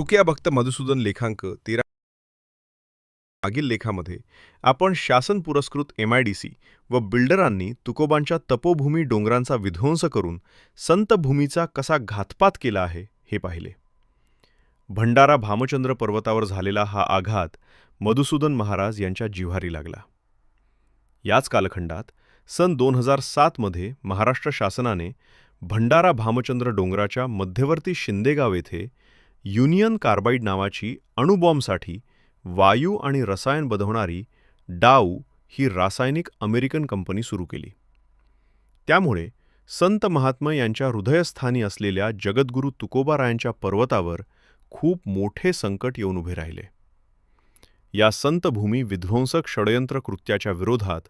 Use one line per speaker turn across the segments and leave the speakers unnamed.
तुक्या भक्त मधुसूदन लेखांक तेरा मागील लेखामध्ये आपण शासन पुरस्कृत एम आय डी सी व बिल्डरांनी तुकोबांच्या तपोभूमी डोंगरांचा विध्वंस करून संत भूमीचा कसा घातपात केला आहे हे पाहिले. भंडारा भामचंद्र पर्वतावर झालेला हा आघात मधुसूदन महाराज यांच्या जिव्हारी लागला. याच कालखंडात सन दोन हजार सातमध्ये महाराष्ट्र शासनाने भंडारा भामचंद्र डोंगराच्या मध्यवर्ती शिंदेगाव येथे युनियन कार्बाईड नावाची अणुबॉम्बसाठी वायू आणि रसायन बदवणारी डाऊ ही रासायनिक अमेरिकन कंपनी सुरू केली. त्यामुळे संत महात्मा यांच्या हृदयस्थानी असलेल्या जगद्गुरू तुकोबारायांच्या पर्वतावर खूप मोठे संकट येऊन उभे राहिले. या संतभूमी विध्वंसक षडयंत्र कृत्याच्या विरोधात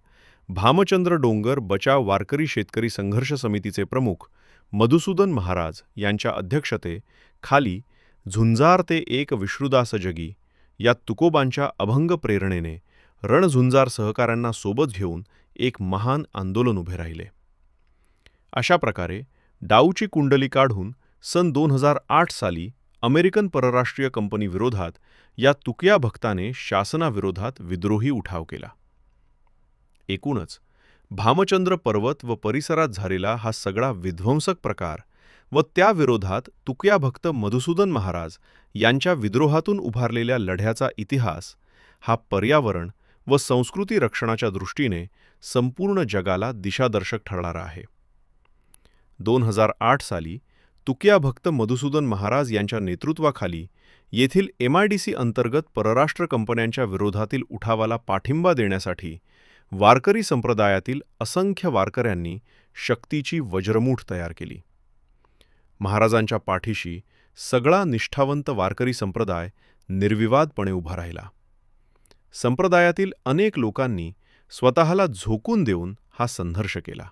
भामचंद्र डोंगर बचाव वारकरी शेतकरी संघर्ष समितीचे प्रमुख मधुसूदन महाराज यांच्या अध्यक्षते खाली झुंजार ते एक विष्णुदास जगी या तुकोबांच्या अभंग प्रेरणेने रणझुंजार सहकाऱ्यांना सोबत घेऊन एक महान आंदोलन उभे राहिले. अशा प्रकारे डाऊची कुंडली काढून सन दोन हजार आठ साली अमेरिकन परराष्ट्रीय कंपनीविरोधात या तुकया भक्ताने शासनाविरोधात विद्रोही उठाव केला. एकूणच भामचंद्र पर्वत व परिसरात झालेला हा सगळा विध्वंसक प्रकार व त्याविरोधात तुकया भक्त मधुसूदन महाराज यांच्या विद्रोहातून उभारलेल्या लढ्याचा इतिहास हा पर्यावरण व संस्कृती रक्षणाच्या दृष्टीने संपूर्ण जगाला दिशादर्शक ठरणारा आहे. दोन हजार आठ साली तुकया भक्त मधुसूदन महाराज यांच्या नेतृत्वाखाली येथील एम आय डी सी अंतर्गत परराष्ट्र कंपन्यांच्या विरोधातील उठावाला पाठिंबा देण्यासाठी वारकरी संप्रदायातील असंख्य वारकऱ्यांनी शक्तीची वज्रमूठ तयार केली. महाराजांच्या पाठीशी सगळा निष्ठावंत वारकरी संप्रदाय निर्विवादपणे उभा राहिला. संप्रदायातील अनेक लोकांनी स्वतःला झोकून देऊन हा संघर्ष केला.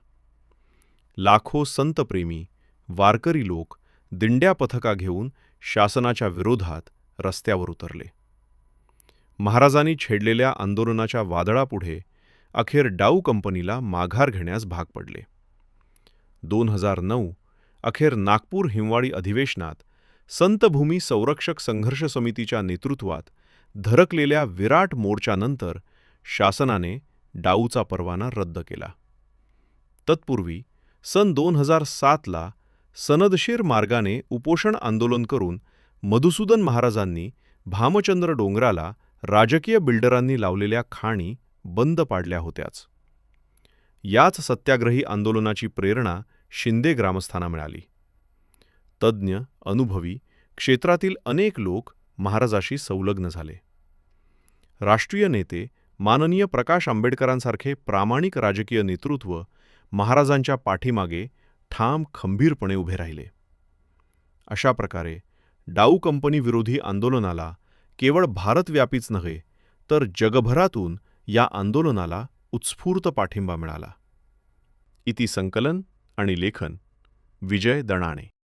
लाखो संतप्रेमी वारकरी लोक दिंड्या पथका घेऊन शासनाच्या विरोधात रस्त्यावर उतरले. महाराजांनी छेडलेल्या आंदोलनाच्या वादळापुढे अखेर डाऊ कंपनीला माघार घेण्यास भाग पडले. दोन हजार नऊ अखेर नागपूर हिंवाळी अधिवेशनात संतभूमी संरक्षक संघर्ष समितीच्या नेतृत्वात धरकलेल्या विराट मोर्चानंतर शासनाने डाऊचा परवाना रद्द केला. तत्पूर्वी सन दोन हजार सातला सनदशीर मार्गाने उपोषण आंदोलन करून मधुसूदन महाराजांनी भामचंद्र डोंगराला राजकीय बिल्डरांनी लावलेल्या खाणी बंद पाडल्या होत्याच. याच सत्याग्रही आंदोलनाची प्रेरणा शिंदे ग्रामस्थांना मिळाली. तज्ज्ञ अनुभवी क्षेत्रातील अनेक लोक महाराजाशी संलग्न झाले. राष्ट्रीय नेते माननीय प्रकाश आंबेडकरांसारखे प्रामाणिक राजकीय नेतृत्व महाराजांच्या पाठीमागे ठाम खंबीरपणे उभे राहिले. अशा प्रकारे डाऊ कंपनी विरोधी आंदोलनाला केवळ भारतव्यापीच नव्हे तर जगभरातून या आंदोलनाला उत्स्फूर्त पाठिंबा मिळाला. इति संकलन आणि लेखन विजय दणाणे.